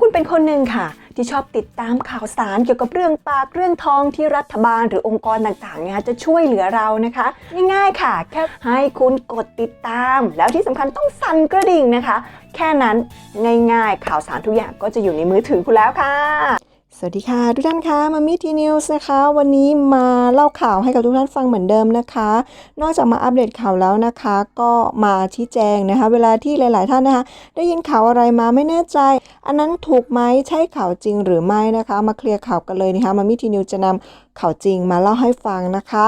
คุณเป็นคนหนึ่งค่ะ ที่ชอบติดตามข่าวสารเกี่ยวกับเรื่องปากเรื่องทองที่รัฐบาลหรือองค์กรต่างๆเนี่ยจะช่วยเหลือเรานะคะ ง่ายๆค่ะ แค่ให้คุณกดติดตาม แล้วที่สำคัญต้องสั่นกระดิ่งนะคะ แค่นั้นง่ายๆ ข่าวสารทุกอย่างก็จะอยู่ในมือถือคุณแล้วค่ะสวัสดีค่ะ ทุกท่านคะมามิทีนิวส์นะคะ วันนี้มาเล่าข่าวให้กับทุกท่านฟังเหมือนเดิมนะคะ นอกจากมาอัปเดตข่าวแล้วนะคะ ก็มาชี้แจงนะคะ เวลาที่หลาย ๆ ท่านนะคะ ได้ยินข่าวอะไรมาไม่แน่ใจ อันนั้นถูกไหมใช่ข่าวจริงหรือไม่นะคะ มาเคลียร์ข่าวกันเลยนะคะมามิทีนิวจะนำข่าวจริงมาเล่าให้ฟังนะคะ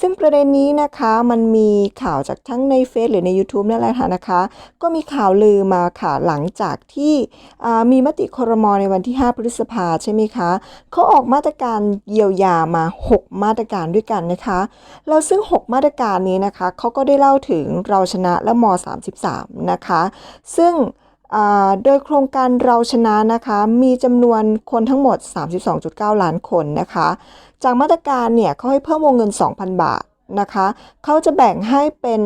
ซึ่งประเด็นนี้นะคะมันมีข่าวจากทั้งในเฟซหรือใน YouTube นั่นแหละค่ะนะคะ ก็มีข่าวลือมาค่ะหลังจากที่มีมติครมในวันที่ 5 พฤษภาใช่ไหมคะเขาออกมาตรการเยียวยามา 6 มาตรการด้วยกันนะคะแล้วซึ่ง 6 มาตรการนี้นะคะเขาก็ได้เล่าถึงเราชนะและม 33 นะคะ ซึ่ง โดยโครงการเราชนะนะคะมีจำนวนคนทั้งหมด 32.9 ล้านคนนะคะ จากมาตรการเนี่ยเขาให้เพิ่มวงเงิน 2,000 บาทนะคะเขาจะแบ่งให้เป็น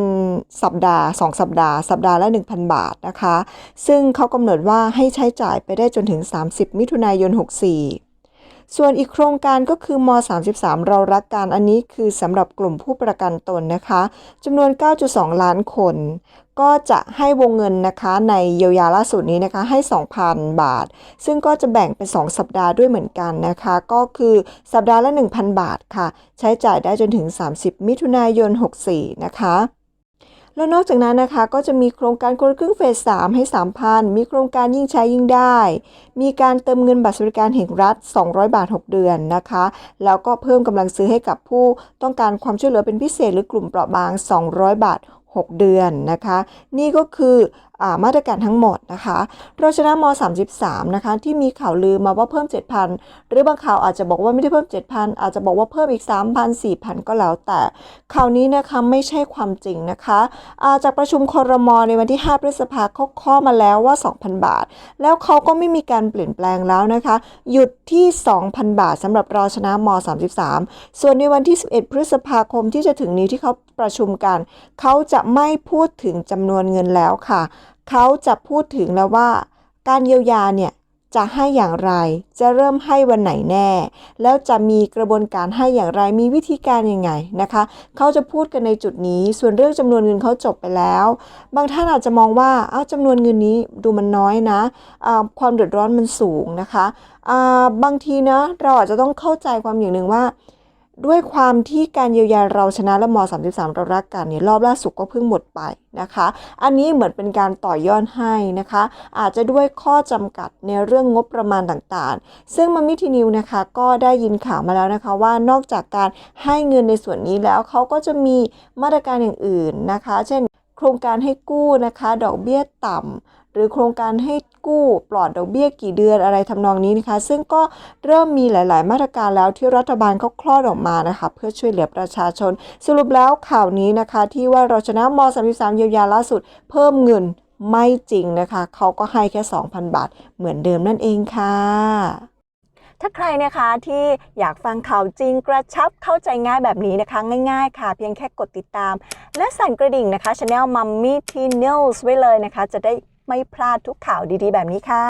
สัปดาห์ 2 สัปดาห์ สัปดาห์ละ 1,000 บาทนะคะ ซึ่งเขากำหนดว่าให้ใช้จ่ายไปได้จนถึง 30 มิถุนายน 64 ส่วนอีกโครงการก็คือม 33 เรารักกันอันนี้คือสำหรับกลุ่มผู้ประกันตนนะคะจำนวน 9.2 ล้านคน ก็จะให้วงเงินนะคะในเยียวยาล่าสุดนี้นะคะให้ 2,000 บาท ซึ่งก็จะแบ่งเป็น 2 สัปดาห์ด้วยเหมือนกันนะคะ ก็คือสัปดาห์ละ 1,000 บาทค่ะ ใช้จ่ายได้จนถึง 30 มิถุนายน 64 นะคะ แล้วนอกจากนั้นนะคะก็จะมีโครงการคนละครึ่งเฟส 3 ให้ 3,000 มีโครงการยิ่งใช้ยิ่งได้ มีการเติมเงินบัตรสวัสดิการแห่งรัฐ 200 บาท 6 เดือนนะคะ แล้วก็เพิ่มกำลังซื้อให้กับผู้ต้องการความช่วยเหลือเป็นพิเศษหรือกลุ่มเปราะบาง 200 บาท 6 เดือนนะคะ นี่ก็คือ มาตรการทั้งหมดนะคะเราชนะม33 นะคะที่มีข่าวลือมาว่าเพิ่ม 7,000 หรือบางข่าวอาจจะบอกว่าไม่ได้เพิ่ม 7,000 อาจจะบอกว่าเพิ่มอีก 3,000 4,000 ก็แล้วแต่ข่าวนี้นะคะไม่ใช่ความจริงนะคะาจากประชุมครมในวันที่ 5 พฤษภาเขาข้อมาแล้วว่า 2,000 บาท แล้วเขาก็ไม่มีการเปลี่ยนแปลงแล้วนะคะ หยุดที่ 2,000 บาทสำหรับราชนะม 33 ส่วนในวันที่ 11 พฤษภาคมที่จะถึงนี้ที่เขาประชุมกัน เขาจะไม่พูดถึงจำนวนเงินแล้วค่ะ เขาจะพูดถึงแล้วว่า การเยียวยาเนี่ยจะให้อย่างไร จะเริ่มให้วันไหนแน่ แล้วจะมีกระบวนการให้อย่างไร มีวิธีการยังไงนะคะ เขาจะพูดกันในจุดนี้ ส่วนเรื่องจำนวนเงินเขาจบไปแล้ว บางท่านอาจจะมองว่าอ้าวจำนวนเงินนี้ดูมันน้อยนะอ่าความเดือดร้อนมันสูงนะคะ บางทีนะเราอาจจะต้องเข้าใจความอย่างหนึ่งว่า ด้วยความที่การเยียวยาเราชนะและม33เรารักกันเนี่ยรอบล่าสุดก็เพิ่งหมดไปนะคะ อันนี้เหมือนเป็นการต่อยอดให้นะคะ อาจจะด้วยข้อจำกัดในเรื่องงบประมาณต่างๆ ซึ่งมามิทีนิวนะคะก็ได้ยินข่าวมาแล้วนะคะว่านอกจากการให้เงินในส่วนนี้แล้วเขาก็จะมีมาตรการอย่างอื่นนะคะ เช่น โครงการให้กู้นะคะ ดอกเบี้ยต่ำหรือโครงการให้กู้ปลอดดอกเบี้ยกี่เดือนอะไรทำนองนี้นะคะ ซึ่งก็เริ่มมีหลาย ๆ มาตรการแล้วที่รัฐบาลเขาคลอดออกมานะคะ เพื่อช่วยเหลือประชาชน สรุปแล้วข่าวนี้นะคะ ที่ว่าเราชนะม 33 เยียวยาล่าสุด เพิ่มเงินไม่จริงนะคะ เขาก็ให้แค่ 2,000 บาทเหมือนเดิมนั่นเองค่ะ ถ้าใครนะคะที่อยากฟังข่าวจริงกระชับเข้าใจง่ายแบบนี้นะคะ ง่าย ๆ ค่ะ เพียงแค่กดติดตาม และสั่นกระดิ่งนะคะช anel Mummy T News ไว้เลยนะคะ จะได้ไม่พลาดทุกข่าวดีๆ แบบนี้ค่ะ